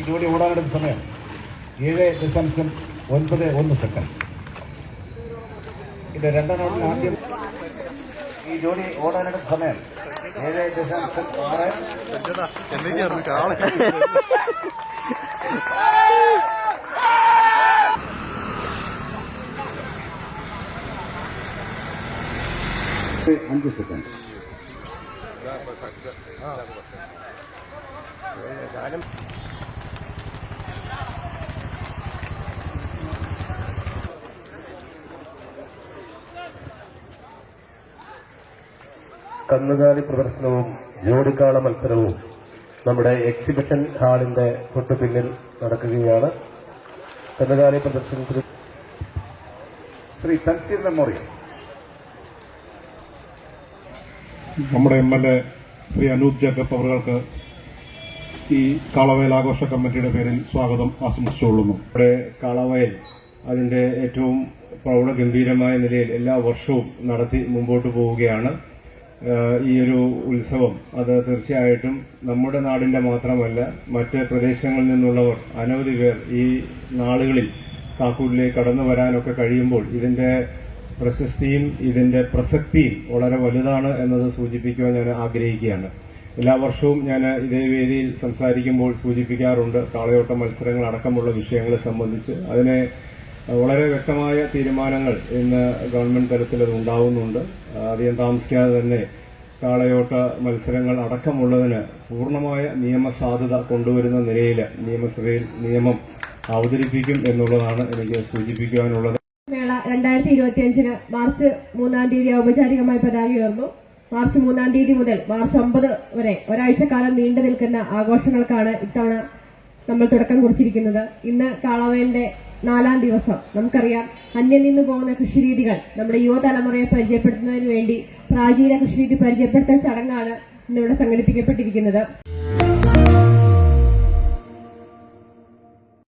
ഈ ജോഡി ഓടാനെടുത്ത സമയം. ഏഴ് ദശാംശം ഒൻപത് ഒന്ന് സെക്കൻഡ്. ഇത് രണ്ടാം റൗണ്ടിൽ ആദ്യം ഈ ജോലി ഓടാനെടുത്ത സമയം. ഏഴ് ദശാംശം ആറ്. അഞ്ച് സെക്കൻഡ്. കന്നുകാലി പ്രദർശനവും ജോഡിക്കാള മത്സരവും നമ്മുടെ എക്സിബിഷൻ ഹാളിന്റെ തൊട്ടു പിന്നിൽ നടക്കുകയാണ്. കന്നുകാലി പ്രദർശനത്തിൽ ശ്രീ തൻസീർ മെമ്മോറിയൽ. നമ്മുടെ M L A Shri Anoop Jacob അവർക്ക് ഈ കാളവയൽ ആഘോഷ കമ്മിറ്റിയുടെ പേരിൽ സ്വാഗതം ആശംസിച്ചുകൊള്ളുന്നു. നമ്മുടെ കാളവയൽ അതിന്റെ ഏറ്റവും പ്രൗഢഗംഭീരമായ നിലയിൽ എല്ലാ വർഷവും നടത്തി മുമ്പോട്ട് പോവുകയാണ്. ഈ ഒരു ഉത്സവം. അത് തീർച്ചയായിട്ടും നമ്മുടെ നാടിന്റെ മാത്രമല്ല മറ്റ് പ്രദേശങ്ങളിൽ നിന്നുള്ളവർ അനവധി പേർ ഈ നാളുകളിൽ താക്കൂരിലേക്ക് കടന്നു വരാനൊക്കെ കഴിയുമ്പോൾ ഇതിന്റെ പ്രശസ്തിയും ഇതിന്റെ പ്രസക്തിയും വളരെ വലുതാണ് എന്നത് സൂചിപ്പിക്കുവാൻ ഞാൻ ആഗ്രഹിക്കുകയാണ്. എല്ലാ വർഷവും ഞാൻ ഇതേ വേദിയിൽ സംസാരിക്കുമ്പോൾ സൂചിപ്പിക്കാറുണ്ട് താളയോട്ട മത്സരങ്ങൾ അടക്കമുള്ള വിഷയങ്ങളെ സംബന്ധിച്ച്. അതിനെ വളരെ വ്യക്തമായ തീരുമാനങ്ങൾ ഇന്ന് ഗവൺമെന്റ് തലത്തിൽ അത് ഉണ്ടാവുന്നുണ്ട്. അധികം താമസിക്കാതെ തന്നെ കാളയോട്ട മത്സരങ്ങൾ അടക്കമുള്ളതിന് പൂർണമായ നിയമസാധുത കൊണ്ടുവരുന്ന നിലയിൽ നിയമസഭയിൽ നിയമം അവതരിപ്പിക്കും എന്നുള്ളതാണ് എനിക്ക് സൂചിപ്പിക്കുവാനുള്ളത്. മേള രണ്ടായിരത്തി ഇരുപത്തിയഞ്ചിന് മാർച്ച് മൂന്നാം തീയതി ഔപചാരികമായി പതാക ഉയർന്നു. മാർച്ച് മൂന്നാം തീയതി മുതൽ മാർച്ച് ഒമ്പത് വരെ ഒരാഴ്ചക്കാലം നീണ്ടു നിൽക്കുന്ന ആഘോഷങ്ങൾക്കാണ് ഇത്തവണ നമ്മൾ തുടക്കം കുറിച്ചിരിക്കുന്നത്. ഇന്ന് കാളവേലിന്റെ നാലാം ദിവസം. നമുക്കറിയാം അന്യം നിന്ന് പോകുന്ന കൃഷിരീതികൾ നമ്മുടെ യുവതലമുറയെ പരിചയപ്പെടുത്തുന്നതിന് വേണ്ടി പ്രാചീന കൃഷിരീതി പരിചയപ്പെടുത്തൽ ചടങ്ങാണ് ഇന്നിവിടെ സംഘടിപ്പിക്കപ്പെട്ടിരിക്കുന്നത്.